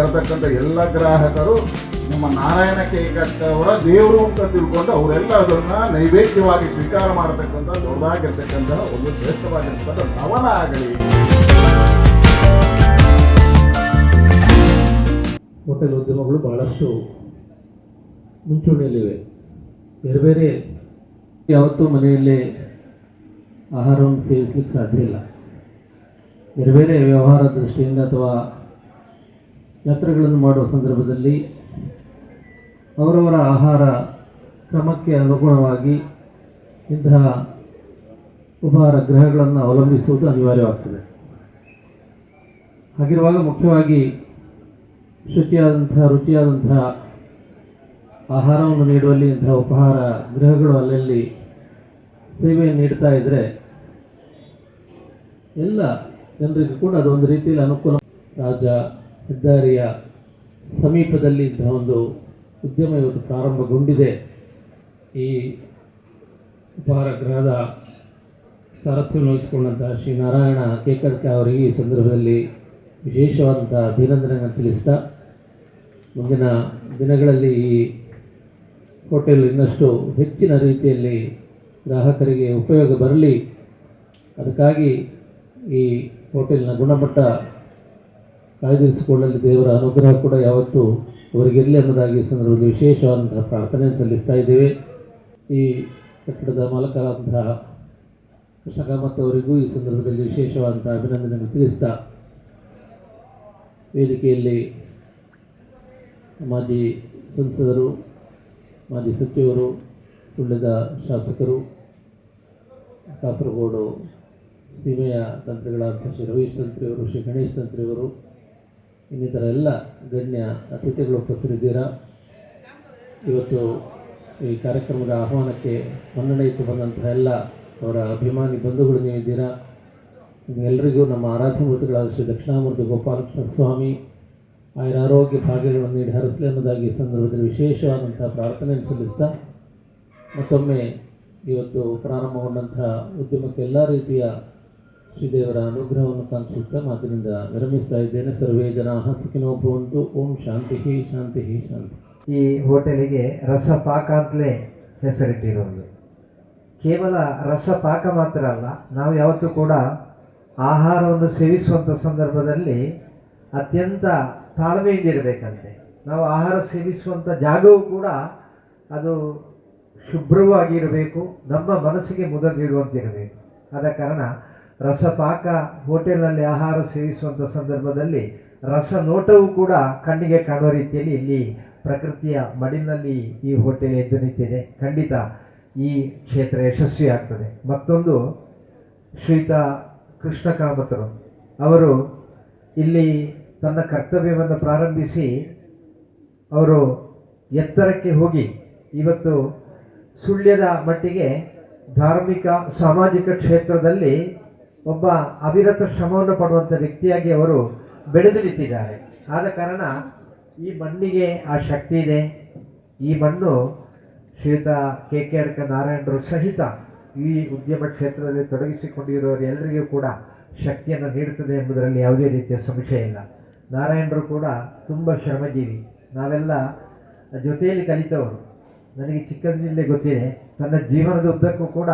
ಬರತಕ್ಕಂಥ ಎಲ್ಲ ಗ್ರಾಹಕರು ನಿಮ್ಮ ನಾರಾಯಣ ಕೈಗಟ್ಟವರ ದೇವರು ಅಂತ ತಿಳ್ಕೊಂಡು ಅವರೆಲ್ಲ ಅದನ್ನು ನೈವೇದ್ಯವಾಗಿ ಸ್ವೀಕಾರ ಮಾಡತಕ್ಕಂಥ ದೊಡ್ಡದಾಗಿರ್ತಕ್ಕಂಥ ಒಂದು ಶ್ರೇಷ್ಠವಾಗಿರ್ತಕ್ಕಂಥ ನವನ ಆಗಲಿ. ಹೋಟೆಲ್ ಉದ್ಯಮಗಳು ಬಹಳಷ್ಟು ಮುಂಚೂಣಿಯಲ್ಲಿವೆ. ಬೇರೆ ಬೇರೆ ಯಾವತ್ತೂ ಮನೆಯಲ್ಲಿ ಆಹಾರವನ್ನು ಸೇವಿಸಲಿಕ್ಕೆ ಸಾಧ್ಯ ಇಲ್ಲ. ಬೇರೆ ಬೇರೆ ವ್ಯವಹಾರ ದೃಷ್ಟಿಯಿಂದ ಅಥವಾ ಯಾತ್ರೆಗಳನ್ನು ಮಾಡುವ ಸಂದರ್ಭದಲ್ಲಿ ಅವರವರ ಆಹಾರ ಕ್ರಮಕ್ಕೆ ಅನುಗುಣವಾಗಿ ಇಂತಹ ಉಪಹಾರ ಗೃಹಗಳನ್ನು ಅವಲಂಬಿಸುವುದು ಅನಿವಾರ್ಯವಾಗ್ತದೆ. ಹಾಗಿರುವಾಗ ಮುಖ್ಯವಾಗಿ ಶುಚಿಯಾದಂತಹ, ರುಚಿಯಾದಂತಹ ಆಹಾರವನ್ನು ನೀಡುವಲ್ಲಿ ಇಂತಹ ಉಪಹಾರ ಗೃಹಗಳು ಅಲ್ಲಲ್ಲಿ ಸೇವೆಯನ್ನು ನೀಡ್ತಾ ಇದ್ದರೆ ಎಲ್ಲ ಜನರಿಗೂ ಕೂಡ ಅದೊಂದು ರೀತಿಯಲ್ಲಿ ಅನುಕೂಲ. ರಾಜ ಹೆದ್ದಾರಿಯ ಸಮೀಪದಲ್ಲಿ ಇಂತಹ ಒಂದು ಉದ್ಯಮ ಇವತ್ತು ಪ್ರಾರಂಭಗೊಂಡಿದೆ. ಈ ಉಪಹಾರ ಗೃಹದ ಸಾರಥ್ಯವನ್ನು ವಹಿಸಿಕೊಂಡಂತಹ ಶ್ರೀ ನಾರಾಯಣ ಕೇಕರ್ಕೆ ಅವರಿಗೆ ಈ ಸಂದರ್ಭದಲ್ಲಿ ವಿಶೇಷವಾದಂಥ ಅಭಿನಂದನೆಯನ್ನು ತಿಳಿಸ್ತಾ, ಮುಂದಿನ ದಿನಗಳಲ್ಲಿ ಈ ಹೋಟೆಲ್ ಇನ್ನಷ್ಟು ಹೆಚ್ಚಿನ ರೀತಿಯಲ್ಲಿ ಗ್ರಾಹಕರಿಗೆ ಉಪಯೋಗ ಬರಲಿ. ಅದಕ್ಕಾಗಿ ಈ ಹೋಟೆಲ್ನ ಗುಣಮಟ್ಟ ಕಾಯ್ದಿರಿಸಿಕೊಳ್ಳಲು, ದೇವರ ಅನುಗ್ರಹ ಕೂಡ ಯಾವತ್ತೂ ಅವರಿಗಿರಲಿ ಅನ್ನೋದಾಗಿ ಸಂದರ್ಭದಲ್ಲಿ ವಿಶೇಷವಾದಂತಹ ಪ್ರಾರ್ಥನೆ ಸಲ್ಲಿಸ್ತಾ ಇದ್ದೇವೆ. ಈ ಕಟ್ಟಡದ ಮಾಲಕರಾದಂತಹ ಕೃಷ್ಣ ಕಾಮತ್ ಅವರಿಗೂ ಈ ಸಂದರ್ಭದಲ್ಲಿ ವಿಶೇಷವಾದಂತಹ ಅಭಿನಂದನೆಯನ್ನು ತಿಳಿಸ್ತಾ ವೇದಿಕೆಯಲ್ಲಿ ಮಾಜಿ ಸಂಸದರು, ಮಾಜಿ ಸಚಿವರು, ಸುಳ್ಯದ ಶಾಸಕರು, ಕಾಸರಗೋಡು ಸೀಮೆಯ ತಂತ್ರಿಗಳಾದ ಶ್ರೀ ರವೀಶ್ ತಂತ್ರಿಯವರು, ಶ್ರೀ ಗಣೇಶ್ ತಂತ್ರಿಯವರು ಇನ್ನಿತರ ಎಲ್ಲ ಗಣ್ಯ ಅತಿಥಿಗಳು ಉಪಸ್ಥಿತಿದ್ದೀರಾ? ಇವತ್ತು ಈ ಕಾರ್ಯಕ್ರಮದ ಆಹ್ವಾನಕ್ಕೆ ಮನ್ನಣೆ ಇಟ್ಟು ಬಂದಂತಹ ಎಲ್ಲ ಅವರ ಅಭಿಮಾನಿ ಬಂಧುಗಳು ನೀವಿದ್ದೀರಾ? ಎಲ್ಲರಿಗೂ ನಮ್ಮ ಆರಾಧ್ಯ ಶ್ರೀ ದಕ್ಷಿಣಾಮೂರ್ತಿ ಗೋಪಾಲಕೃಷ್ಣ ಸ್ವಾಮಿ ಆಯರ ಆರೋಗ್ಯ ಭಾಗ್ಯಗಳನ್ನು ನೀಡಿ ಹರಿಸಲಿ ಅನ್ನೋದಾಗಿ ಈ ಸಂದರ್ಭದಲ್ಲಿ ವಿಶೇಷವಾದಂತಹ ಪ್ರಾರ್ಥನೆಯನ್ನು ಸಲ್ಲಿಸ್ತಾ, ಮತ್ತೊಮ್ಮೆ ಇವತ್ತು ಪ್ರಾರಂಭಗೊಂಡಂತಹ ಉದ್ಯಮಕ್ಕೆ ಎಲ್ಲ ರೀತಿಯ ಶ್ರೀದೇವರ ಅನುಗ್ರಹವನ್ನು ಕಾಣಿಸುತ್ತಾ ಮಾತಿನಿಂದ ವಿರಮಿಸ್ತಾ ಇದ್ದೇನೆ. ಸರ್ವೇ ಜನ ಸುಖಿನೋ ಭವಂತು ಓಂ ಶಾಂತಿ ಶಾಂತಿ ಶಾಂತಿ. ಈ ಹೋಟೆಲಿಗೆ ರಸಪಾಕ ಅಂತಲೇ ಹೆಸರಿಟ್ಟಿರೋದು. ಕೇವಲ ರಸಪಾಕ ಮಾತ್ರ ಅಲ್ಲ, ನಾವು ಯಾವತ್ತೂ ಕೂಡ ಆಹಾರವನ್ನು ಸೇವಿಸುವಂಥ ಸಂದರ್ಭದಲ್ಲಿ ಅತ್ಯಂತ ತಾಳ್ಮೆಯಿಂದಿರಬೇಕಂತೆ ನಾವು ಆಹಾರ ಸೇವಿಸುವಂಥ ಜಾಗವೂ ಕೂಡ ಅದು ಶುಭ್ರವಾಗಿರಬೇಕು, ನಮ್ಮ ಮನಸ್ಸಿಗೆ ಮುದ ನೀಡುವಂತಿರಬೇಕು. ಆದ ಕಾರಣ ರಸಪಾಕ ಹೋಟೆಲ್ನಲ್ಲಿ ಆಹಾರ ಸೇವಿಸುವಂಥ ಸಂದರ್ಭದಲ್ಲಿ ರಸ ನೋಟವೂ ಕೂಡ ಕಣ್ಣಿಗೆ ಕಾಣುವ ರೀತಿಯಲ್ಲಿ ಇಲ್ಲಿ ಪ್ರಕೃತಿಯ ಮಡಿಲಿನಲ್ಲಿ ಈ ಹೋಟೆಲ್ ಎದ್ದು ನಿಂತಿದೆ. ಖಂಡಿತ ಈ ಕ್ಷೇತ್ರ ಯಶಸ್ವಿ ಆಗ್ತದೆ ಮತ್ತೊಂದು ಶ್ರೀತ ಕೃಷ್ಣ ಕಾಮತರು ಅವರು ಇಲ್ಲಿ ತನ್ನ ಕರ್ತವ್ಯವನ್ನು ಪ್ರಾರಂಭಿಸಿ ಅವರು ಎತ್ತರಕ್ಕೆ ಹೋಗಿ ಇವತ್ತು ಸುಳ್ಯದ ಮಟ್ಟಿಗೆ ಧಾರ್ಮಿಕ, ಸಾಮಾಜಿಕ ಕ್ಷೇತ್ರದಲ್ಲಿ ಒಬ್ಬ ಅವಿರತ ಶ್ರಮವನ್ನು ಪಡುವಂಥ ವ್ಯಕ್ತಿಯಾಗಿ ಅವರು ಬೆಳೆದು ನಿಂತಿದ್ದಾರೆ. ಆದ ಕಾರಣ ಈ ಮಣ್ಣಿಗೆ ಆ ಶಕ್ತಿ ಇದೆ. ಈ ಮಣ್ಣು ಶ್ರೀಯುತ ಕೆ ಕೆ ಅಡ್ಕ ನಾರಾಯಣರು ಸಹಿತ ಈ ಉದ್ಯಮ ಕ್ಷೇತ್ರದಲ್ಲಿ ತೊಡಗಿಸಿಕೊಂಡಿರೋರು ಎಲ್ಲರಿಗೂ ಕೂಡ ಶಕ್ತಿಯನ್ನು ನೀಡುತ್ತದೆ ಎಂಬುದರಲ್ಲಿ ಯಾವುದೇ ರೀತಿಯ ಸಂಶಯ ಇಲ್ಲ. ನಾರಾಯಣರು ಕೂಡ ತುಂಬ ಶ್ರಮಜೀವಿ. ನಾವೆಲ್ಲ ಜೊತೆಯಲ್ಲಿ ಕಲಿತವರು. ನನಗೆ ಚಿಕ್ಕಂದಿನಲ್ಲೇ ಗೊತ್ತಿದೆ, ತನ್ನ ಜೀವನದ ಉದ್ದಕ್ಕೂ ಕೂಡ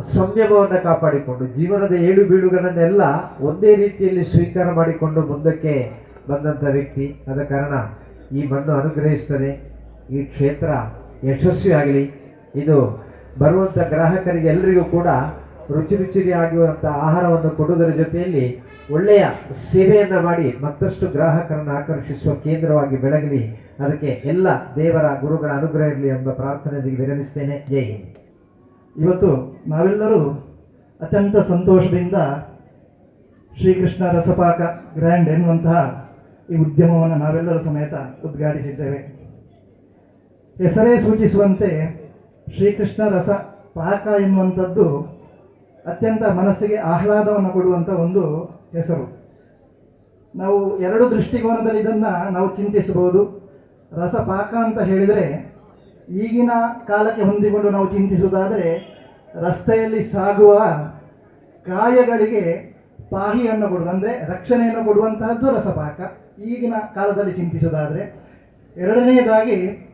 ಸಂಯಮವನ್ನು ಕಾಪಾಡಿಕೊಂಡು, ಜೀವನದ ಏಳು ಬೀಳುಗಳನ್ನೆಲ್ಲ ಒಂದೇ ರೀತಿಯಲ್ಲಿ ಸ್ವೀಕಾರ ಮಾಡಿಕೊಂಡು ಮುಂದಕ್ಕೆ ಬಂದಂಥ ವ್ಯಕ್ತಿ. ಆದ ಕಾರಣ ಈ ಮಣ್ಣು ಅನುಗ್ರಹಿಸ್ತದೆ. ಈ ಕ್ಷೇತ್ರ ಯಶಸ್ವಿ ಆಗಲಿ. ಇದು ಬರುವಂಥ ಗ್ರಾಹಕರಿಗೆ ಎಲ್ಲರಿಗೂ ಕೂಡ ರುಚಿ ರುಚಿಯಾಗಿರುವಂಥ ಆಹಾರವನ್ನು ಕೊಡುವುದರ ಜೊತೆಯಲ್ಲಿ ಒಳ್ಳೆಯ ಸೇವೆಯನ್ನು ಮಾಡಿ ಮತ್ತಷ್ಟು ಗ್ರಾಹಕರನ್ನು ಆಕರ್ಷಿಸುವ ಕೇಂದ್ರವಾಗಿ ಬೆಳಗಲಿ. ಅದಕ್ಕೆ ಎಲ್ಲ ದೇವರ ಗುರುಗಳ ಅನುಗ್ರಹ ಇರಲಿ ಎಂಬ ಪ್ರಾರ್ಥನೆಯೊಂದಿಗೆ ವಿರಮಿಸ್ತೇನೆ. ಜೈ ಹಿಂದ್. ಇವತ್ತು ನಾವೆಲ್ಲರೂ ಅತ್ಯಂತ ಸಂತೋಷದಿಂದ ಶ್ರೀಕೃಷ್ಣ ರಸಪಾಕ ಗ್ರ್ಯಾಂಡ್ ಎನ್ನುವಂತಹ ಈ ಉದ್ಯಮವನ್ನು ನಾವೆಲ್ಲರ ಸಮೇತ ಉದ್ಘಾಟಿಸಿದ್ದೇವೆ. ಹೆಸರೇ ಸೂಚಿಸುವಂತೆ ಶ್ರೀಕೃಷ್ಣ ರಸ ಪಾಕ ಎನ್ನುವಂಥದ್ದು ಅತ್ಯಂತ ಮನಸ್ಸಿಗೆ ಆಹ್ಲಾದವನ್ನು ಕೊಡುವಂಥ ಒಂದು ಹೆಸರು. ನಾವು ಎರಡು ದೃಷ್ಟಿಕೋನದಲ್ಲಿ ಇದನ್ನು ನಾವು ಚಿಂತಿಸಬಹುದು. ರಸಪಾಕ ಅಂತ ಹೇಳಿದರೆ ಈಗಿನ ಕಾಲಕ್ಕೆ ಹೊಂದಿಕೊಂಡು ನಾವು ಚಿಂತಿಸುವುದಾದರೆ, ರಸ್ತೆಯಲ್ಲಿ ಸಾಗುವ ಕಾಯಗಳಿಗೆ ಪಾಹಿಯನ್ನು ಕೊಡುವುದು ಅಂದರೆ ರಕ್ಷಣೆಯನ್ನು ಕೊಡುವಂತಹದ್ದು ರಸಪಾಕ. ಈಗಿನ ಕಾಲದಲ್ಲಿ ಚಿಂತಿಸುವುದಾದರೆ, ಎರಡನೆಯದಾಗಿ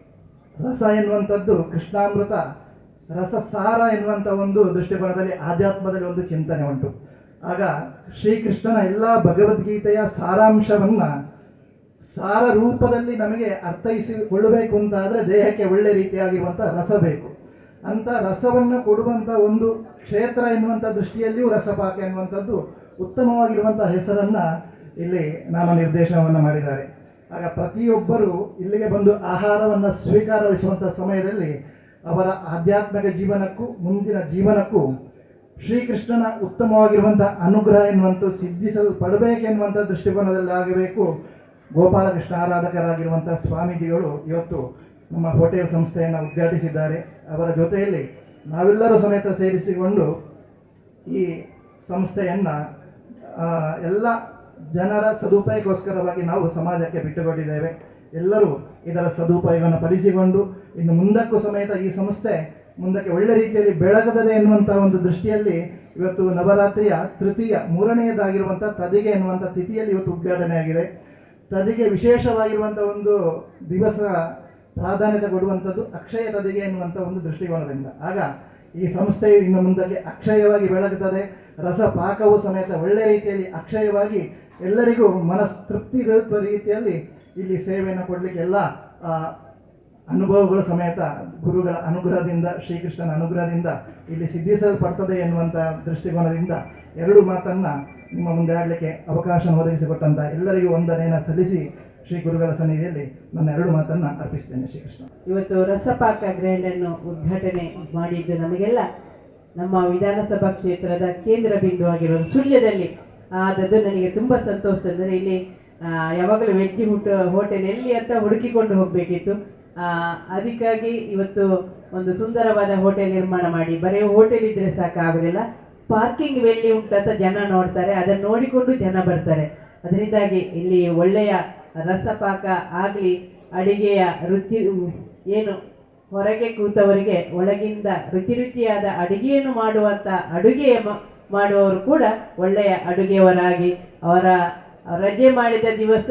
ರಸ ಎನ್ನುವಂಥದ್ದು ಕೃಷ್ಣಾಮೃತ, ರಸಸಾರ ಎನ್ನುವಂಥ ಒಂದು ದೃಷ್ಟಿಕೋನದಲ್ಲಿ, ಆಧ್ಯಾತ್ಮದಲ್ಲಿ ಒಂದು ಚಿಂತನೆ ಉಂಟು. ಆಗ ಶ್ರೀಕೃಷ್ಣನ ಎಲ್ಲ ಭಗವದ್ಗೀತೆಯ ಸಾರಾಂಶವನ್ನು ಸಾರ ರೂಪದಲ್ಲಿ ನಮಗೆ ಅರ್ಥೈಸಿಕೊಳ್ಳಬೇಕು ಅಂತ ಆದರೆ ದೇಹಕ್ಕೆ ಒಳ್ಳೆ ರೀತಿಯಾಗಿರುವಂಥ ರಸ ಬೇಕು. ಅಂತ ರಸವನ್ನು ಕೊಡುವಂಥ ಒಂದು ಕ್ಷೇತ್ರ ಎನ್ನುವಂಥ ದೃಷ್ಟಿಯಲ್ಲಿಯೂ ರಸಪಾಕ ಎನ್ನುವಂಥದ್ದು ಉತ್ತಮವಾಗಿರುವಂಥ ಹೆಸರನ್ನು ಇಲ್ಲಿ ನಾನು ನಿರ್ದೇಶನವನ್ನು ಮಾಡಿದ್ದಾರೆ. ಆಗ ಪ್ರತಿಯೊಬ್ಬರು ಇಲ್ಲಿಗೆ ಬಂದು ಆಹಾರವನ್ನು ಸ್ವೀಕಾರವಿಸುವಂಥ ಸಮಯದಲ್ಲಿ ಅವರ ಆಧ್ಯಾತ್ಮಿಕ ಜೀವನಕ್ಕೂ ಮುಂದಿನ ಜೀವನಕ್ಕೂ ಶ್ರೀಕೃಷ್ಣನ ಉತ್ತಮವಾಗಿರುವಂಥ ಅನುಗ್ರಹ ಎನ್ನುವಂಥ ಸಿದ್ಧಿಸಲ್ಪಡಬೇಕೆನ್ನುವಂಥ ದೃಷ್ಟಿಕೋನದಲ್ಲಿ ಆಗಬೇಕು ಗೋಪಾಲಕೃಷ್ಣ ಆರಾಧಕರಾಗಿರುವಂಥ ಸ್ವಾಮೀಜಿಗಳು ಇವತ್ತು ನಮ್ಮ ಹೋಟೆಲ್ ಸಂಸ್ಥೆಯನ್ನು ಉದ್ಘಾಟಿಸಿದ್ದಾರೆ. ಅವರ ಜೊತೆಯಲ್ಲಿ ನಾವೆಲ್ಲರೂ ಸಮೇತ ಸೇರಿಸಿಕೊಂಡು ಈ ಸಂಸ್ಥೆಯನ್ನು ಎಲ್ಲ ಜನರ ಸದುಪಯೋಗಕ್ಕೋಸ್ಕರವಾಗಿ ನಾವು ಸಮಾಜಕ್ಕೆ ಬಿಟ್ಟುಕೊಟ್ಟಿದ್ದೇವೆ. ಎಲ್ಲರೂ ಇದರ ಸದುಪಯೋಗವನ್ನು ಪಡಿಸಿಕೊಂಡು ಇನ್ನು ಮುಂದಕ್ಕೂ ಸಮೇತ ಈ ಸಂಸ್ಥೆ ಮುಂದಕ್ಕೆ ಒಳ್ಳೆ ರೀತಿಯಲ್ಲಿ ಬೆಳಗದೆ ಎನ್ನುವಂಥ ಒಂದು ದೃಷ್ಟಿಯಲ್ಲಿ ಇವತ್ತು ನವರಾತ್ರಿಯ ತೃತೀಯ ಮೂರನೆಯದಾಗಿರುವಂಥ ತದಿಗೆ ಎನ್ನುವಂಥ ತಿಥಿಯಲ್ಲಿ ಇವತ್ತು ಉದ್ಘಾಟನೆ ಆಗಿದೆ ತದಿಗೆ ವಿಶೇಷವಾಗಿರುವಂಥ ಒಂದು ದಿವಸ ಪ್ರಾಧಾನ್ಯತೆ ಕೊಡುವಂಥದ್ದು ಅಕ್ಷಯ ತದಿಗೆ ಎನ್ನುವಂಥ ಒಂದು ದೃಷ್ಟಿಕೋನದಿಂದ. ಆಗ ಈ ಸಂಸ್ಥೆಯು ಇನ್ನು ಮುಂದಕ್ಕೆ ಅಕ್ಷಯವಾಗಿ ಬೆಳಗುತ್ತದೆ. ರಸ ಪಾಕವು ಸಮೇತ ಒಳ್ಳೆ ರೀತಿಯಲ್ಲಿ ಅಕ್ಷಯವಾಗಿ ಎಲ್ಲರಿಗೂ ಮನಸ್ತೃಪ್ತಿ ಇರುವ ರೀತಿಯಲ್ಲಿ ಇಲ್ಲಿ ಸೇವೆಯನ್ನು ಕೊಡಲಿಕ್ಕೆ ಎಲ್ಲ ಅನುಭವಗಳು ಸಮೇತ ಗುರುಗಳ ಅನುಗ್ರಹದಿಂದ, ಶ್ರೀಕೃಷ್ಣನ ಅನುಗ್ರಹದಿಂದ ಇಲ್ಲಿ ಸಿದ್ಧಿಸಲ್ಪಡ್ತದೆ ಎನ್ನುವಂಥ ದೃಷ್ಟಿಕೋನದಿಂದ ಎರಡು ಮಾತನ್ನು ನಿಮ್ಮ ಮುಂದೆ ಆಡಲಿಕ್ಕೆ ಅವಕಾಶ ಒದಗಿಸಿಕೊಟ್ಟಂಥ ಎಲ್ಲರಿಗೂ ವಂದನೆಯನ್ನು ಸಲ್ಲಿಸಿ ಶ್ರೀ ಗುರುಗಳ ಸನ್ನಿಧಿಯಲ್ಲಿ ನನ್ನ ಎರಡು ಮಾತನ್ನು ಅರ್ಪಿಸ್ತೇನೆ ಶ್ರೀಕೃಷ್ಣ ಇವತ್ತು ರಸಪಾಕ ಗ್ರ್ಯಾಂಡ್ ಅನ್ನು ಉದ್ಘಾಟನೆ ಮಾಡಿದ್ದು ನಮಗೆಲ್ಲ ನಮ್ಮ ವಿಧಾನಸಭಾ ಕ್ಷೇತ್ರದ ಕೇಂದ್ರ ಬಿಂದು ಆಗಿರೋದು ಸುಳ್ಯದಲ್ಲಿ. ಆದದ್ದು ನನಗೆ ತುಂಬ ಸಂತೋಷ. ಅಂದರೆ ಇಲ್ಲಿ ಯಾವಾಗಲೂ ವೆಜ್ ಊಟ ಹೋಟೆಲ್ ಎಲ್ಲಿ ಅಂತ ಹುಡುಕಿಕೊಂಡು ಹೋಗಬೇಕಿತ್ತು. ಅದಕ್ಕಾಗಿ ಇವತ್ತು ಒಂದು ಸುಂದರವಾದ ಹೋಟೆಲ್ ನಿರ್ಮಾಣ ಮಾಡಿ. ಬರೀ ಹೋಟೆಲ್ ಇದ್ದರೆ ಸಾಕಾಗುದಿಲ್ಲ. ಪಾರ್ಕಿಂಗ್ ವೆಲ್ಲಿ ಉಂಟಂತ ಜನ ನೋಡ್ತಾರೆ, ಅದನ್ನು ನೋಡಿಕೊಂಡು ಜನ ಬರ್ತಾರೆ. ಅದರಿಂದಾಗಿ ಇಲ್ಲಿ ಒಳ್ಳೆಯ ರಸಪಾಕ ಆಗಲಿ, ಅಡಿಗೆಯ ರುಚಿ, ಏನು ಹೊರಗೆ ಕೂತವರಿಗೆ ಒಳಗಿಂದ ರುಚಿ ರುಚಿಯಾದ ಅಡುಗೆಯನ್ನು ಮಾಡುವಂಥ ಅಡುಗೆಯ ಮಾಡುವವರು ಕೂಡ ಒಳ್ಳೆಯ ಅಡುಗೆಯವರಾಗಿ ಅವರ ರಜೆ ಮಾಡಿದ ದಿವಸ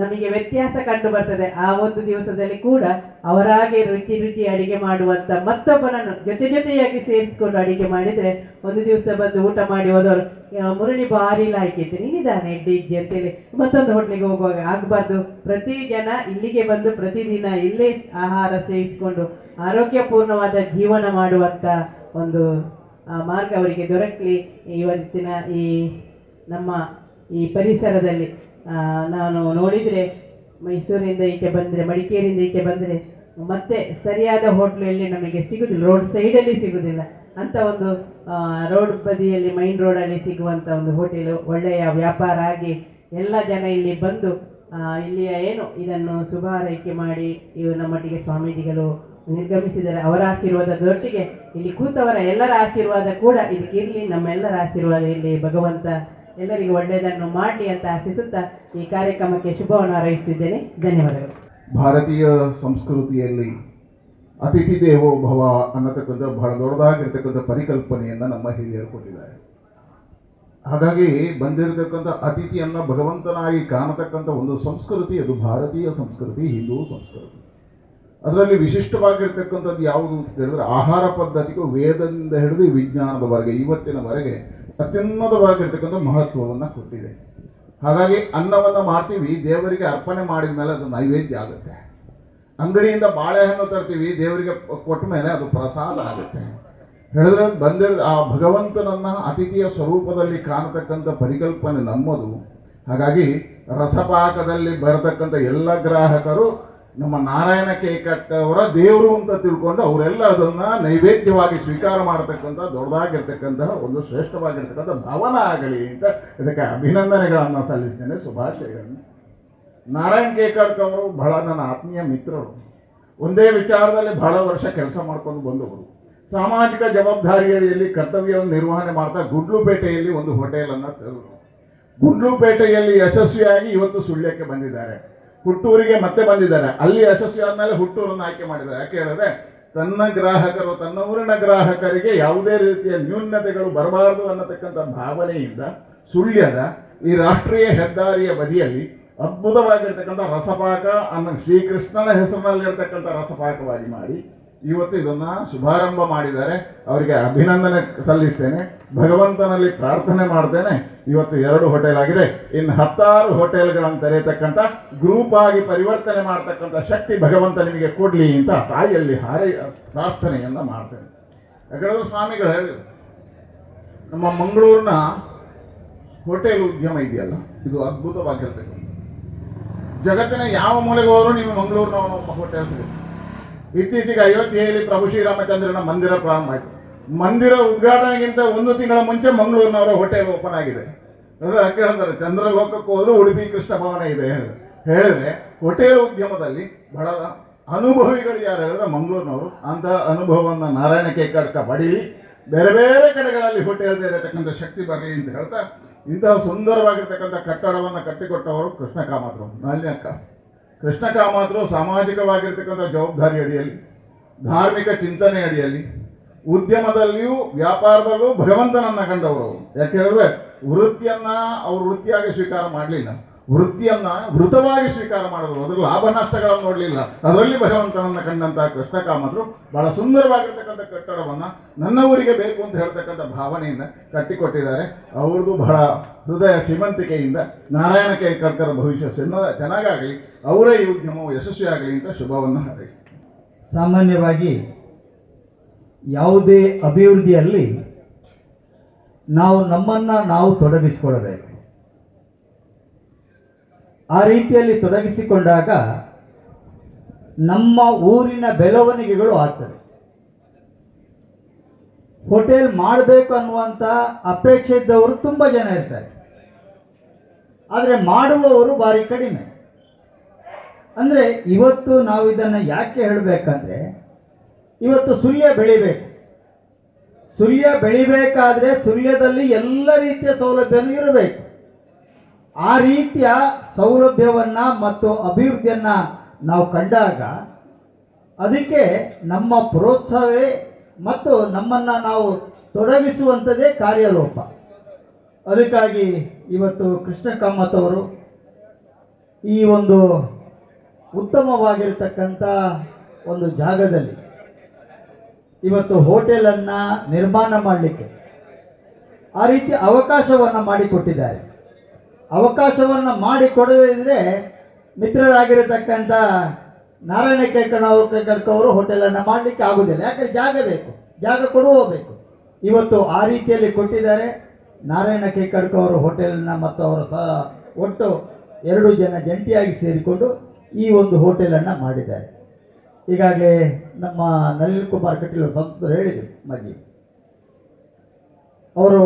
ನಮಗೆ ವ್ಯತ್ಯಾಸ ಕಂಡು ಬರ್ತದೆ. ಆ ಒಂದು ದಿವಸದಲ್ಲಿ ಕೂಡ ಅವರಾಗೆ ರುಚಿ ರುಚಿ ಅಡಿಗೆ ಮಾಡುವಂತ ಮತ್ತೊಬ್ಬನನ್ನು ಜೊತೆ ಜೊತೆಯಾಗಿ ಸೇರಿಸಿಕೊಂಡು ಅಡಿಗೆ ಮಾಡಿದ್ರೆ ಒಂದು ದಿವಸ ಬಂದು ಊಟ ಮಾಡಿ ಹೋದವರು ಮುರುಳಿ ಭಾರಿ ಲಾಯ್ಕಿತ್ತು ನೀನಿದ್ದಾನೆ ಇಡ್ಲಿ ಅಂತೇಳಿ ಮತ್ತೊಂದು ಹೋಟ್ಲಿಗೆ ಹೋಗುವಾಗ ಆಗಬಾರ್ದು. ಪ್ರತಿ ಜನ ಇಲ್ಲಿಗೆ ಬಂದು ಪ್ರತಿದಿನ ಇಲ್ಲೇ ಆಹಾರ ಸೇವಿಸಿಕೊಂಡು ಆರೋಗ್ಯಪೂರ್ಣವಾದ ಜೀವನ ಮಾಡುವಂತ ಒಂದು ಮಾರ್ಗ ಅವರಿಗೆ ದೊರಕಲಿ. ಇವತ್ತಿನ ಈ ನಮ್ಮ ಈ ಪರಿಸರದಲ್ಲಿ ನಾನು ನೋಡಿದರೆ ಮೈಸೂರಿಂದ ಈಚೆ ಬಂದರೆ, ಮಡಿಕೇರಿಯಿಂದ ಈಚೆ ಬಂದರೆ ಮತ್ತೆ ಸರಿಯಾದ ಹೋಟ್ಲು ಎಲ್ಲಿ ನಮಗೆ ಸಿಗುದಿಲ್ಲ, ರೋಡ್ ಸೈಡಲ್ಲಿ ಸಿಗುವುದಿಲ್ಲ ಅಂತ ಒಂದು ರೋಡ್ ಬದಿಯಲ್ಲಿ, ಮೈನ್ ರೋಡಲ್ಲಿ ಸಿಗುವಂಥ ಒಂದು ಹೋಟೆಲು, ಒಳ್ಳೆಯ ವ್ಯಾಪಾರ ಆಗಿ ಎಲ್ಲ ಜನ ಇಲ್ಲಿ ಬಂದು ಇಲ್ಲಿಯ ಏನು ಇದನ್ನು ಶುಭಾರೈಕೆ ಮಾಡಿ ಇವು ನಮ್ಮೊಟ್ಟಿಗೆ ಸ್ವಾಮೀಜಿಗಳು ನಿರ್ಗಮಿಸಿದರೆ ಅವರ ಆಶೀರ್ವಾದದೊಟ್ಟಿಗೆ ಇಲ್ಲಿ ಕೂತವರ ಎಲ್ಲರ ಆಶೀರ್ವಾದ ಕೂಡ ಇದಕ್ಕಿರಲಿ ನಮ್ಮೆಲ್ಲರ ಆಶೀರ್ವಾದ ಇಲ್ಲಿ ಭಗವಂತ ಎಲ್ಲರಿಗೂ ಒಳ್ಳೆಯದನ್ನು ಮಾಡಿ ಅಂತ ಆಶಿಸುತ್ತಾ ಈ ಕಾರ್ಯಕ್ರಮಕ್ಕೆ ಶುಭವನ್ನು ಹಾರೈಸುತ್ತಿದ್ದೇನೆ. ಧನ್ಯವಾದಗಳು. ಭಾರತೀಯ ಸಂಸ್ಕೃತಿಯಲ್ಲಿ ಅತಿಥಿ ದೇವೋ ಭವ ಅನ್ನತಕ್ಕಂಥ ಬಹಳ ದೊಡ್ಡದಾಗಿರ್ತಕ್ಕಂಥ ಪರಿಕಲ್ಪನೆಯನ್ನು ನಮ್ಮ ಹಿರಿಯರು ಕೊಟ್ಟಿದ್ದಾರೆ. ಹಾಗಾಗಿ ಬಂದಿರತಕ್ಕಂಥ ಅತಿಥಿಯನ್ನು ಭಗವಂತನಾಗಿ ಕಾಣತಕ್ಕಂಥ ಒಂದು ಸಂಸ್ಕೃತಿ ಅದು ಭಾರತೀಯ ಸಂಸ್ಕೃತಿ, ಹಿಂದೂ ಸಂಸ್ಕೃತಿ. ಅದರಲ್ಲಿ ವಿಶಿಷ್ಟವಾಗಿರ್ತಕ್ಕಂಥದ್ದು ಯಾವುದು ಅಂತ ಹೇಳಿದ್ರೆ ಆಹಾರ ಪದ್ಧತಿಗೂ ವೇದದಿಂದ ಹಿಡಿದು ವಿಜ್ಞಾನದವರೆಗೆ ಇವತ್ತಿನವರೆಗೆ ಅತ್ಯುನ್ನತವಾಗಿರ್ತಕ್ಕಂಥ ಮಹತ್ವವನ್ನು ಕೊಟ್ಟಿದೆ. ಹಾಗಾಗಿ ಅನ್ನವನ್ನು ಮಾಡ್ತೀವಿ, ದೇವರಿಗೆ ಅರ್ಪಣೆ ಮಾಡಿದ ಮೇಲೆ ಅದು ನೈವೇದ್ಯ ಆಗುತ್ತೆ. ಅಂಗಡಿಯಿಂದ ಬಾಳೆಹಣ್ಣು ತರ್ತೀವಿ, ದೇವರಿಗೆ ಕೊಟ್ಟ ಮೇಲೆ ಅದು ಪ್ರಸಾದ ಆಗುತ್ತೆ. ಹೇಳಿದ್ರೆ ಬಂದಿರೋದು ಆ ಭಗವಂತನನ್ನ ಅತಿಥಿಯ ಸ್ವರೂಪದಲ್ಲಿ ಕಾಣತಕ್ಕಂಥ ಪರಿಕಲ್ಪನೆ ನಮ್ಮದು. ಹಾಗಾಗಿ ರಸಪಾಕದಲ್ಲಿ ಬರತಕ್ಕಂಥ ಎಲ್ಲ ಗ್ರಾಹಕರು ನಮ್ಮ ನಾರಾಯಣ ಕೇಕಟ್ ಅವರ ದೇವರು ಅಂತ ತಿಳ್ಕೊಂಡು ಅವರೆಲ್ಲ ಅದನ್ನ ನೈವೇದ್ಯವಾಗಿ ಸ್ವೀಕಾರ ಮಾಡತಕ್ಕಂಥ, ದೊಡ್ಡದಾಗಿರ್ತಕ್ಕಂತಹ, ಒಂದು ಶ್ರೇಷ್ಠವಾಗಿರ್ತಕ್ಕಂಥ ಭವನ ಆಗಲಿ ಅಂತ ಇದಕ್ಕೆ ಅಭಿನಂದನೆಗಳನ್ನು ಸಲ್ಲಿಸ್ತೇನೆ, ಶುಭಾಶಯಗಳನ್ನು. ನಾರಾಯಣ ಕೇಕಾಡ್ಕ ಅವರು ಬಹಳ ನನ್ನ ಆತ್ಮೀಯ ಮಿತ್ರರು. ಒಂದೇ ವಿಚಾರದಲ್ಲಿ ಬಹಳ ವರ್ಷ ಕೆಲಸ ಮಾಡ್ಕೊಂಡು ಬಂದವರು. ಸಾಮಾಜಿಕ ಜವಾಬ್ದಾರಿಯಡಿಯಲ್ಲಿ ಕರ್ತವ್ಯವನ್ನು ನಿರ್ವಹಣೆ ಮಾಡ್ತಾ ಗುಡ್ಲುಪೇಟೆಯಲ್ಲಿ ಒಂದು ಹೋಟೆಲನ್ನು ತೆರೆದರು. ಗುಂಡ್ಲುಪೇಟೆಯಲ್ಲಿ ಯಶಸ್ವಿಯಾಗಿ ಇವತ್ತು ಸುಳ್ಯಕ್ಕೆ ಬಂದಿದ್ದಾರೆ. ಹುಟ್ಟೂರಿಗೆ ಮತ್ತೆ ಬಂದಿದ್ದಾರೆ. ಅಲ್ಲಿ ಯಶಸ್ವಿ ಆದ್ಮೇಲೆ ಹುಟ್ಟೂರನ್ನು ಆಯ್ಕೆ ಮಾಡಿದ್ದಾರೆ. ಯಾಕೆ ಹೇಳಿದ್ರೆ, ತನ್ನ ಗ್ರಾಹಕರು, ತನ್ನ ಊರಿನ ಗ್ರಾಹಕರಿಗೆ ಯಾವುದೇ ರೀತಿಯ ನ್ಯೂನತೆಗಳು ಬರಬಾರದು ಅನ್ನತಕ್ಕಂಥ ಭಾವನೆಯಿಂದ ಸುಳ್ಯದ ಈ ರಾಷ್ಟ್ರೀಯ ಹೆದ್ದಾರಿಯ ಬದಿಯಲ್ಲಿ ಅದ್ಭುತವಾಗಿರ್ತಕ್ಕಂಥ ರಸಪಾಕ ಅನ್ನ ಶ್ರೀಕೃಷ್ಣನ ಹೆಸರಿನಲ್ಲಿರ್ತಕ್ಕಂಥ ರಸಪಾಕವಾಗಿ ಮಾಡಿ ಇವತ್ತು ಇದನ್ನ ಶುಭಾರಂಭ ಮಾಡಿದ್ದಾರೆ. ಅವರಿಗೆ ಅಭಿನಂದನೆ ಸಲ್ಲಿಸ್ತೇನೆ. ಭಗವಂತನಲ್ಲಿ ಪ್ರಾರ್ಥನೆ ಮಾಡ್ತೇನೆ. ಇವತ್ತು ಎರಡು ಹೋಟೆಲ್ ಆಗಿದೆ ಇನ್ನು ಹತ್ತಾರು ಹೋಟೆಲ್ಗಳನ್ನು ತೆರೆಯತಕ್ಕಂಥ ಗ್ರೂಪ್ ಆಗಿ ಪರಿವರ್ತನೆ ಮಾಡ್ತಕ್ಕಂಥ ಶಕ್ತಿ ಭಗವಂತ ನಿಮಗೆ ಕೊಡ್ಲಿ ಅಂತ ತಾಯಿಯಲ್ಲಿ ಹಾರೈ, ಪ್ರಾರ್ಥನೆಯನ್ನು ಮಾಡ್ತೇನೆ. ಯಾಕಂದ್ರೆ ಸ್ವಾಮಿಗಳು ಹೇಳಿದರು, ನಮ್ಮ ಮಂಗಳೂರಿನ ಹೋಟೆಲ್ ಉದ್ಯಮ ಇದೆಯಲ್ಲ, ಇದು ಅದ್ಭುತವಾಗಿರ್ತಕ್ಕಂಥ ಜಗತ್ತಿನ ಯಾವ ಮೂಲೆಗೆ ಹೋದ್ರು ನೀವು ಮಂಗಳೂರಿನ ಹೋಟೆಲ್ ಸಿಗುತ್ತೆ. ಇತ್ತೀಚೆಗೆ ಅಯೋಧ್ಯೆಯಲ್ಲಿ ಪ್ರಭು ಶ್ರೀರಾಮಚಂದ್ರನ ಮಂದಿರ ಪ್ರಾರಂಭ ಆಯಿತು. ಮಂದಿರ ಉದ್ಘಾಟನೆಗಿಂತ ಒಂದು ತಿಂಗಳ ಮುಂಚೆ ಮಂಗಳೂರಿನವರ ಹೋಟೆಲ್ ಓಪನ್ ಆಗಿದೆ. ಹೇಳ್ತಾರೆ? ಚಂದ್ರಲೋಕಕ್ಕೆ ಹೋದ್ರು ಉಡುಪಿ ಕೃಷ್ಣ ಭವನ ಇದೆ ಹೇಳಿದ್ರೆ. ಹೋಟೆಲ್ ಉದ್ಯಮದಲ್ಲಿ ಬಹಳ ಅನುಭವಿಗಳು ಯಾರು ಹೇಳಿದ್ರೆ ಮಂಗಳೂರಿನವರು. ಅಂತ ಅನುಭವವನ್ನು ನಾರಾಯಣ ಕೇಕಾಡ್ಕ ಬಡಿ ಬೇರೆ ಬೇರೆ ಕಡೆಗಳಲ್ಲಿ ಹೋಟೆಲ್ ಇರತಕ್ಕಂಥ ಶಕ್ತಿ ಬರಲಿ ಅಂತ ಹೇಳ್ತಾ ಇಂತಹ ಸುಂದರವಾಗಿರ್ತಕ್ಕಂಥ ಕಟ್ಟಡವನ್ನು ಕಟ್ಟಿಕೊಟ್ಟವರು ಕೃಷ್ಣ ಕಾಮತ್ರು ನಾಲ್ನೇ ಅಕ್ಕ. ಕೃಷ್ಣ ಕಾಮತ್ರು ಸಾಮಾಜಿಕವಾಗಿರ್ತಕ್ಕಂಥ ಜವಾಬ್ದಾರಿ ಅಡಿಯಲ್ಲಿ, ಧಾರ್ಮಿಕ ಚಿಂತನೆ ಅಡಿಯಲ್ಲಿ ಉದ್ಯಮದಲ್ಲಿಯೂ ವ್ಯಾಪಾರದಲ್ಲೂ ಭಗವಂತನನ್ನ ಕಂಡವರು ಯಾಕೆ ಹೇಳಿದ್ರೆ ವೃತ್ತಿಯನ್ನ ಅವ್ರು ವೃತ್ತಿಯಾಗಿ ಸ್ವೀಕಾರ ಮಾಡಲಿಲ್ಲ. ವೃತ್ತಿಯನ್ನ ವೃತವಾಗಿ ಸ್ವೀಕಾರ ಮಾಡಿದ್ರು. ಅದ್ರ ಲಾಭ ನಷ್ಟಗಳನ್ನು ನೋಡಲಿಲ್ಲ. ಅದರಲ್ಲಿ ಭಗವಂತನನ್ನ ಕಂಡಂತಹ ಕೃಷ್ಣ ಕಾಮತರು ಬಹಳ ಸುಂದರವಾಗಿರ್ತಕ್ಕಂಥ ಕಟ್ಟಡವನ್ನ ನನ್ನ ಊರಿಗೆ ಬೇಕು ಅಂತ ಹೇಳ್ತಕ್ಕಂಥ ಭಾವನೆಯಿಂದ ಕಟ್ಟಿಕೊಟ್ಟಿದ್ದಾರೆ. ಅವ್ರದ್ದು ಬಹಳ ಹೃದಯ ಶ್ರೀಮಂತಿಕೆಯಿಂದ ನಾರಾಯಣ ಕೇಳ್ಕರ್ಕರ ಭವಿಷ್ಯ ಚೆನ್ನ ಚೆನ್ನಾಗಾಗಲಿ, ಅವರ ಈ ಉದ್ಯಮವು ಯಶಸ್ವಿಯಾಗಲಿ ಅಂತ ಶುಭವನ್ನು ಹಾರೈಸ್ತೀನಿ. ಸಾಮಾನ್ಯವಾಗಿ ಯಾವುದೇ ಅಭಿವೃದ್ಧಿಯಲ್ಲಿ ನಾವು ನಮ್ಮನ್ನು ನಾವು ತೊಡಗಿಸಿಕೊಳ್ಳಬೇಕು. ಆ ರೀತಿಯಲ್ಲಿ ತೊಡಗಿಸಿಕೊಂಡಾಗ ನಮ್ಮ ಊರಿನ ಬೆಳವಣಿಗೆಗಳು ಆಗ್ತದೆ. ಹೋಟೆಲ್ ಮಾಡಬೇಕು ಅನ್ನುವಂಥ ಅಪೇಕ್ಷೆ ಇದ್ದವರು ತುಂಬ ಜನ ಇರ್ತಾರೆ. ಆದರೆ ಮಾಡುವವರು ಭಾರಿ ಕಡಿಮೆ. ಅಂದರೆ ಇವತ್ತು ನಾವು ಇದನ್ನು ಯಾಕೆ ಹೇಳಬೇಕಂದ್ರೆ ಇವತ್ತು ಸುಳ್ಯ ಬೆಳಿಬೇಕು. ಸುಳ್ಯ ಬೆಳಿಬೇಕಾದ್ರೆ ಸುಳ್ಯದಲ್ಲಿ ಎಲ್ಲ ರೀತಿಯ ಸೌಲಭ್ಯನೂ ಇರಬೇಕು. ಆ ರೀತಿಯ ಸೌಲಭ್ಯವನ್ನ ಮತ್ತು ಅಭಿವೃದ್ಧಿಯನ್ನ ನಾವು ಕಂಡಾಗ ಅದಕ್ಕೆ ನಮ್ಮ ಪ್ರೋತ್ಸಾಹವೇ ಮತ್ತು ನಮ್ಮನ್ನು ನಾವು ತೊಡಗಿಸುವಂಥದ್ದೇ ಕಾರ್ಯಲೋಪ ಅದಕ್ಕಾಗಿ ಇವತ್ತು ಕೃಷ್ಣ ಕಾಮತ್ ಅವರು ಈ ಒಂದು ಉತ್ತಮವಾಗಿರತಕ್ಕಂಥ ಒಂದು ಜಾಗದಲ್ಲಿ ಇವತ್ತು ಹೋಟೆಲನ್ನು ನಿರ್ಮಾಣ ಮಾಡಲಿಕ್ಕೆ ಆ ರೀತಿ ಅವಕಾಶವನ್ನು ಮಾಡಿಕೊಟ್ಟಿದ್ದಾರೆ. ಅವಕಾಶವನ್ನು ಮಾಡಿಕೊಡದಿದ್ರೆ ಮಿತ್ರರಾಗಿರತಕ್ಕಂಥ ನಾರಾಯಣ ಕೇಕಣ ಅವರು ಹೋಟೆಲ್ ಹೋಟೆಲನ್ನು ಮಾಡಲಿಕ್ಕೆ ಆಗುವುದಿಲ್ಲ ಯಾಕಂದ್ರೆ ಜಾಗ ಬೇಕು. ಜಾಗ ಕೊಡು ಹೋಗಬೇಕು ಇವತ್ತು ಆ ರೀತಿಯಲ್ಲಿ ಕೊಟ್ಟಿದ್ದಾರೆ. ನಾರಾಯಣ ಹೋಟೆಲ್ ಹೋಟೆಲನ್ನು ಮತ್ತು ಅವರ ಸಹ ಒಟ್ಟು ಎರಡು ಜನ ಜಂಟಿಯಾಗಿ ಸೇರಿಕೊಂಡು ಈ ಒಂದು ಹೋಟೆಲನ್ನು ಮಾಡಿದ್ದಾರೆ. ಈಗಾಗಲೇ ನಮ್ಮ ನಳಿನ್ ಕುಮಾರ್ ಕಟೀಲ್ ಸಂಸದರು ಹೇಳಿದರು ಮಜ್ಜಿ ಅವರು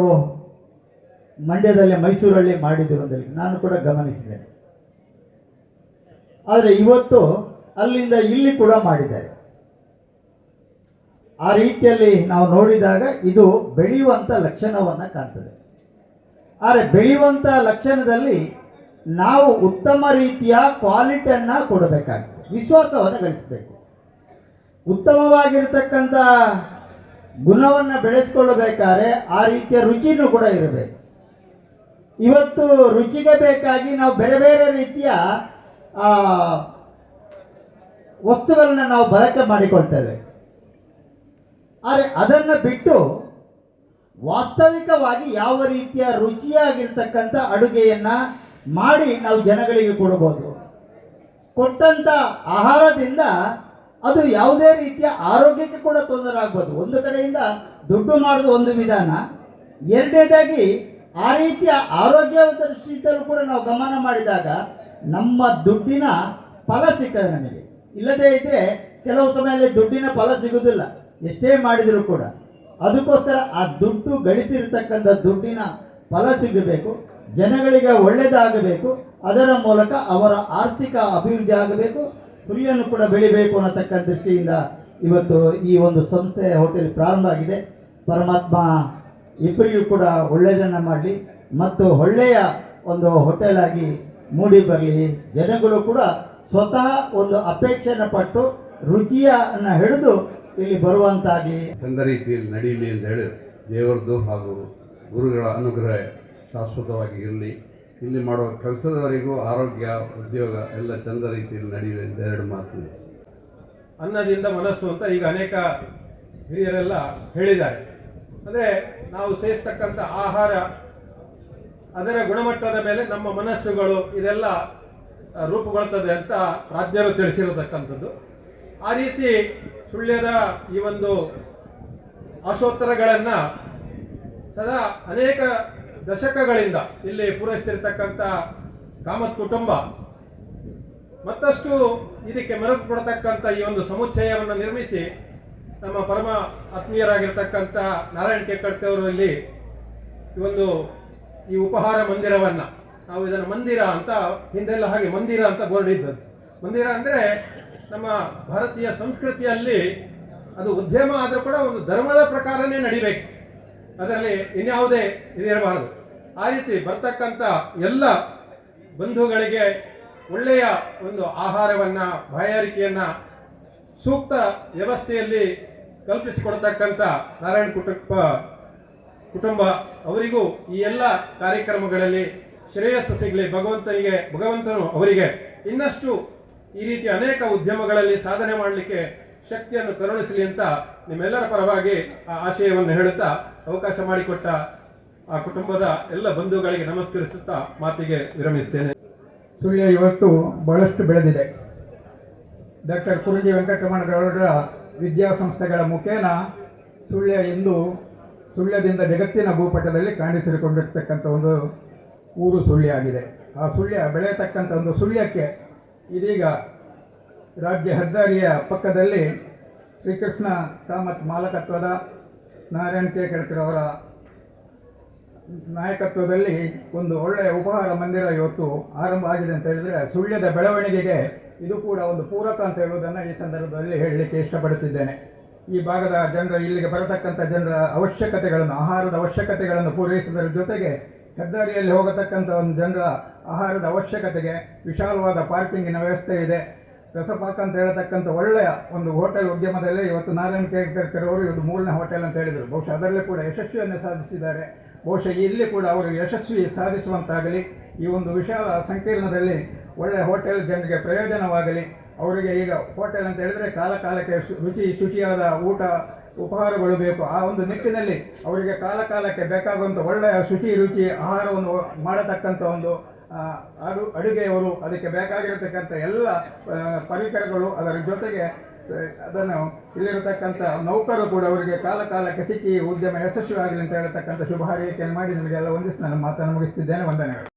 ಮಂಡ್ಯದಲ್ಲಿ ಮೈಸೂರಲ್ಲಿ ಅಂತ ನಾನು ಕೂಡ ಗಮನಿಸಿದೆ. ಆದರೆ ಇವತ್ತು ಅಲ್ಲಿಂದ ಇಲ್ಲಿ ಕೂಡ ಮಾಡಿದ್ದಾರೆ. ಆ ರೀತಿಯಲ್ಲಿ ನಾವು ನೋಡಿದಾಗ ಇದು ಬೆಳೆಯುವಂಥ ಲಕ್ಷಣವನ್ನು ಕಾಣ್ತದೆ. ಆದರೆ ಬೆಳೆಯುವಂಥ ಲಕ್ಷಣದಲ್ಲಿ ನಾವು ಉತ್ತಮ ರೀತಿಯ ಕ್ವಾಲಿಟಿಯನ್ನು ಕೊಡಬೇಕಾಗ್ತದೆ. ವಿಶ್ವಾಸವನ್ನು ಗಳಿಸಬೇಕು. ಉತ್ತಮವಾಗಿರ್ತಕ್ಕಂಥ ಗುಣವನ್ನು ಬೆಳೆಸ್ಕೊಳ್ಳಬೇಕಾದ್ರೆ ಆ ರೀತಿಯ ರುಚಿನೂ ಕೂಡ ಇರಬೇಕು. ಇವತ್ತು ರುಚಿಗೆ ಬೇಕಾಗಿ ನಾವು ಬೇರೆ ಬೇರೆ ರೀತಿಯ ವಸ್ತುಗಳನ್ನ ನಾವು ಬಳಕೆ ಮಾಡಿಕೊಳ್ತೇವೆ. ಆದರೆ ಅದನ್ನು ಬಿಟ್ಟು ವಾಸ್ತವಿಕವಾಗಿ ಯಾವ ರೀತಿಯ ರುಚಿಯಾಗಿರ್ತಕ್ಕಂಥ ಅಡುಗೆಯನ್ನು ಮಾಡಿ ನಾವು ಜನಗಳಿಗೆ ಕೊಡಬಹುದು ಕೊಟ್ಟಂತ ಆಹಾರದಿಂದ ಅದು ಯಾವುದೇ ರೀತಿಯ ಆರೋಗ್ಯಕ್ಕೆ ಕೂಡ ತೊಂದರೆ ಆಗ್ಬೋದು. ಒಂದು ಕಡೆಯಿಂದ ದುಡ್ಡು ಮಾಡೋದು ಒಂದು ವಿಧಾನ. ಎರಡನೇದಾಗಿ, ಆ ರೀತಿಯ ಆರೋಗ್ಯ ದೃಷ್ಟಿಯಿಂದಲೂ ಕೂಡ ನಾವು ಗಮನ ಮಾಡಿದಾಗ ನಮ್ಮ ದುಡ್ಡಿನ ಫಲ ಸಿಗ್ತದೆ ನಮಗೆ. ಇಲ್ಲದೇ ಇದ್ರೆ ಕೆಲವು ಸಮಯದಲ್ಲಿ ದುಡ್ಡಿನ ಫಲ ಸಿಗುವುದಿಲ್ಲ ಎಷ್ಟೇ ಮಾಡಿದರೂ ಕೂಡ. ಅದಕ್ಕೋಸ್ಕರ ಆ ದುಡ್ಡು ಗಳಿಸಿರ್ತಕ್ಕಂಥ ದುಡ್ಡಿನ ಫಲ ಸಿಗಬೇಕು. ಜನಗಳಿಗೆ ಒಳ್ಳೆಯದಾಗಬೇಕು ಅದರ ಮೂಲಕ ಅವರ ಆರ್ಥಿಕ ಅಭಿವೃದ್ಧಿ ಆಗಬೇಕು. ಸುಳಿಯನ್ನು ಕೂಡ ಬೆಳಿಬೇಕು ಅನ್ನತಕ್ಕಂಥ ದೃಷ್ಟಿಯಿಂದ ಇವತ್ತು ಈ ಒಂದು ಸಂಸ್ಥೆ ಹೋಟೆಲ್ ಪ್ರಾರಂಭ ಆಗಿದೆ. ಪರಮಾತ್ಮ ಇಬ್ಬರಿಗೂ ಕೂಡ ಒಳ್ಳೆಯದನ್ನು ಮಾಡಲಿ ಮತ್ತು ಒಳ್ಳೆಯ ಒಂದು ಹೋಟೆಲ್ ಆಗಿ ಮೂಡಿ ಬರಲಿ. ಜನಗಳು ಕೂಡ ಸ್ವತಃ ಒಂದು ಅಪೇಕ್ಷೆಯನ್ನು ಪಟ್ಟು ರುಚಿಯನ್ನು ಹಿಡಿದು ಇಲ್ಲಿ ಬರುವಂತಾಗಲಿ. ಚಂದ ರೀತಿಯಲ್ಲಿ ನಡೀಲಿ ಅಂತ ಹೇಳಿ ದೇವರದ್ದು ಹಾಗೂ ಗುರುಗಳ ಅನುಗ್ರಹ ಶಾಶ್ವತವಾಗಿ ಇರಲಿ. ಇಲ್ಲಿ ಮಾಡುವ ಕೆಲಸದವರಿಗೂ ಆರೋಗ್ಯ, ಉದ್ಯೋಗ ಎಲ್ಲ ಚಂದ ರೀತಿಯಲ್ಲಿ ನಡೆಯುವೆ ಅಂತ ಎರಡು ಮಾತು. ಅನ್ನದಿಂದ ಮನಸ್ಸು ಅಂತ ಈಗ ಅನೇಕ ಹಿರಿಯರೆಲ್ಲ ಹೇಳಿದ್ದಾರೆ. ಅಂದರೆ ನಾವು ಸೇವಿಸ್ತಕ್ಕಂಥ ಆಹಾರ, ಅದರ ಗುಣಮಟ್ಟದ ಮೇಲೆ ನಮ್ಮ ಮನಸ್ಸುಗಳು ಇದೆಲ್ಲ ರೂಪುಗೊಳ್ತದೆ ಅಂತ ಪ್ರಾಜ್ಞರು ತಿಳಿಸಿರತಕ್ಕಂಥದ್ದು. ಆ ರೀತಿ ಸುಳ್ಯದ ಈ ಒಂದು ಆಶೋತ್ತರಗಳನ್ನು ಸದಾ ಅನೇಕ ದಶಕಗಳಿಂದ ಇಲ್ಲಿ ಪೂರೈಸ್ತಿರ್ತಕ್ಕಂಥ ಕಾಮತ್ ಕುಟುಂಬ, ಮತ್ತಷ್ಟು ಇದಕ್ಕೆ ಮೆರುಗು ಕೊಡತಕ್ಕಂಥ ಈ ಒಂದು ಸಮುಚ್ಚಯವನ್ನು ನಿರ್ಮಿಸಿ ನಮ್ಮ ಪರಮ ಆತ್ಮೀಯರಾಗಿರ್ತಕ್ಕಂಥ ನಾರಾಯಣ ಕೆಕ್ಕಡ್ತಿ ಅವರು ಇಲ್ಲಿ ಈ ಒಂದು ಈ ಉಪಹಾರ ಮಂದಿರವನ್ನ ನಾವು ಇದನ್ನು ಮಂದಿರ ಅಂತ ಹಿಂದೆಲ್ಲ ಹಾಗೆ ಮಂದಿರ ಅಂತ ಬೋರ್ಡ್ ಇದ್ದದ್ದು. ಮಂದಿರ ಅಂದರೆ ನಮ್ಮ ಭಾರತೀಯ ಸಂಸ್ಕೃತಿಯಲ್ಲಿ ಅದು ಉದ್ಯಮ ಆದರೂ ಕೂಡ ಒಂದು ಧರ್ಮದ ಪ್ರಕಾರನೇ ನಡಿಬೇಕು. ಅದರಲ್ಲಿ ಇನ್ಯಾವುದೇ ಇದಿರಬಾರದು. ಆ ರೀತಿ ಬರ್ತಕ್ಕಂಥ ಎಲ್ಲ ಬಂಧುಗಳಿಗೆ ಒಳ್ಳೆಯ ಒಂದು ಆಹಾರವನ್ನ, ಬಾಯಾರಿಕೆಯನ್ನು ಸೂಕ್ತ ವ್ಯವಸ್ಥೆಯಲ್ಲಿ ಕಲ್ಪಿಸಿಕೊಡ್ತಕ್ಕಂಥ ನಾರಾಯಣ ಕುಟುಂಬ ಕುಟುಂಬ ಅವರಿಗೂ ಈ ಎಲ್ಲ ಕಾರ್ಯಕ್ರಮಗಳಲ್ಲಿ ಶ್ರೇಯಸ್ಸು ಸಿಗಲಿ. ಭಗವಂತನಿಗೆ, ಭಗವಂತನು ಅವರಿಗೆ ಇನ್ನಷ್ಟು ಈ ರೀತಿ ಅನೇಕ ಉದ್ಯಮಗಳಲ್ಲಿ ಸಾಧನೆ ಮಾಡಲಿಕ್ಕೆ ಶಕ್ತಿಯನ್ನು ಕರುಣಿಸಲಿ ಅಂತ ನಿಮ್ಮೆಲ್ಲರ ಪರವಾಗಿ ಆ ಆಶಯವನ್ನು ಹೇಳುತ್ತಾ ಅವಕಾಶ ಮಾಡಿಕೊಟ್ಟ ಆ ಕುಟುಂಬದ ಎಲ್ಲ ಬಂಧುಗಳಿಗೆ ನಮಸ್ಕರಿಸುತ್ತಾ ಮಾತಿಗೆ ವಿರಮಿಸ್ತೇನೆ ಸುಳ್ಯ ಇವತ್ತು ಬಹಳಷ್ಟು ಬೆಳೆದಿದೆ. ಡಾಕ್ಟರ್ ಕುರುಜಿ ವೆಂಕಟರಮಣಗೌಡರ ವಿದ್ಯಾಸಂಸ್ಥೆಗಳ ಮುಖೇನ ಸುಳ್ಯ ಎಂದು ಸುಳ್ಯದಿಂದ ಜಗತ್ತಿನ ಭೂಪಟದಲ್ಲಿ ಕಾಣಿಸಿಕೊಂಡಿರ್ತಕ್ಕಂಥ ಒಂದು ಊರು ಸುಳ್ಯ ಆಗಿದೆ. ಆ ಸುಳ್ಯ ಬೆಳೆಯತಕ್ಕಂಥ ಒಂದು ಸುಳ್ಯಕ್ಕೆ ಇದೀಗ ರಾಜ್ಯ ಹೆದ್ದಾರಿಯ ಪಕ್ಕದಲ್ಲಿ ಶ್ರೀಕೃಷ್ಣ ಕಾಮತ್ ಮಾಲಕತ್ವದ ನಾರಾಯಣ್ ಅವರ ನಾಯಕತ್ವದಲ್ಲಿ ಒಂದು ಒಳ್ಳೆಯ ಉಪಹಾರ ಮಂದಿರ ಇವತ್ತು ಆರಂಭ ಆಗಿದೆ ಅಂತ ಹೇಳಿದರೆ ಸುಳ್ಯದ ಬೆಳವಣಿಗೆಗೆ ಇದು ಕೂಡ ಒಂದು ಪೂರಕ ಅಂತ ಹೇಳುವುದನ್ನು ಈ ಸಂದರ್ಭದಲ್ಲಿ ಹೇಳಲಿಕ್ಕೆ ಇಷ್ಟಪಡುತ್ತಿದ್ದೇನೆ. ಈ ಭಾಗದ ಜನರ ಇಲ್ಲಿಗೆ ಬರತಕ್ಕಂಥ ಜನರ ಅವಶ್ಯಕತೆಗಳನ್ನು, ಆಹಾರದ ಅವಶ್ಯಕತೆಗಳನ್ನು ಪೂರೈಸುವುದರ ಜೊತೆಗೆ ಹೆದ್ದಾರಿಯಲ್ಲಿ ಹೋಗತಕ್ಕಂಥ ಒಂದು ಜನರ ಆಹಾರದ ಅವಶ್ಯಕತೆಗೆ ವಿಶಾಲವಾದ ಪಾರ್ಕಿಂಗಿನ ವ್ಯವಸ್ಥೆ ಇದೆ. ರಸಪಾಕ ಅಂತ ಹೇಳತಕ್ಕಂಥ ಒಳ್ಳೆಯ ಒಂದು ಹೋಟೆಲ್ ಉದ್ಯಮದಲ್ಲಿ ಇವತ್ತು ನಾರಾಯಣ್ ಕೇರ್ಕರ್ ಅವರು ಇದು ಮೂರನೇ ಹೋಟೆಲ್ ಅಂತ ಹೇಳಿದರು. ಬಹುಶಃ ಅದರಲ್ಲೇ ಕೂಡ ಯಶಸ್ವಿಯನ್ನು ಸಾಧಿಸಿದ್ದಾರೆ. ಬಹುಶಃ ಇಲ್ಲಿ ಕೂಡ ಅವರು ಯಶಸ್ವಿ ಸಾಧಿಸುವಂತಾಗಲಿ, ಈ ಒಂದು ವಿಶಾಲ ಸಂಕೀರ್ಣದಲ್ಲಿ ಒಳ್ಳೆಯ ಹೋಟೆಲ್ ಜನರಿಗೆ ಪ್ರಯೋಜನವಾಗಲಿ, ಅವರಿಗೆ ಈಗ ಹೋಟೆಲ್ ಅಂತ ಹೇಳಿದರೆ ಕಾಲ ಕಾಲಕ್ಕೆ ರುಚಿ ಶುಚಿಯಾದ ಊಟ, ಉಪಹಾರಗಳು ಬೇಕು. ಆ ಒಂದು ನಿಟ್ಟಿನಲ್ಲಿ ಅವರಿಗೆ ಕಾಲ ಕಾಲಕ್ಕೆ ಬೇಕಾಗುವಂಥ ಒಳ್ಳೆಯ ಶುಚಿ ರುಚಿ ಆಹಾರವನ್ನು ಮಾಡತಕ್ಕಂಥ ಒಂದು ಅಡು, ಅಡುಗೆಯವರು ಅದಕ್ಕೆ ಬೇಕಾಗಿರತಕ್ಕಂಥ ಎಲ್ಲ ಪರಿಕರಗಳು ಅದರ ಜೊತೆಗೆ ಅದನ್ನು ಇಲ್ಲಿರತಕ್ಕಂಥ ನೌಕರು ಕೂಡ ಅವರಿಗೆ ಕಾಲ ಕಾಲಕ್ಕೆ ಸಿಕ್ಕಿ ಉದ್ಯಮ ಯಶಸ್ವಿ ಆಗಲಿ ಅಂತ ಹೇಳತಕ್ಕಂಥ ಶುಭ ಹಾರೈಕೆಯನ್ನು ಮಾಡಿ ನಿಮಗೆಲ್ಲ ವಂದಿಸಿ ನಾನು ಮಾತನ್ನು ಮುಗಿಸ್ತಿದ್ದೇನೆ. ವಂದನೆಗಳು.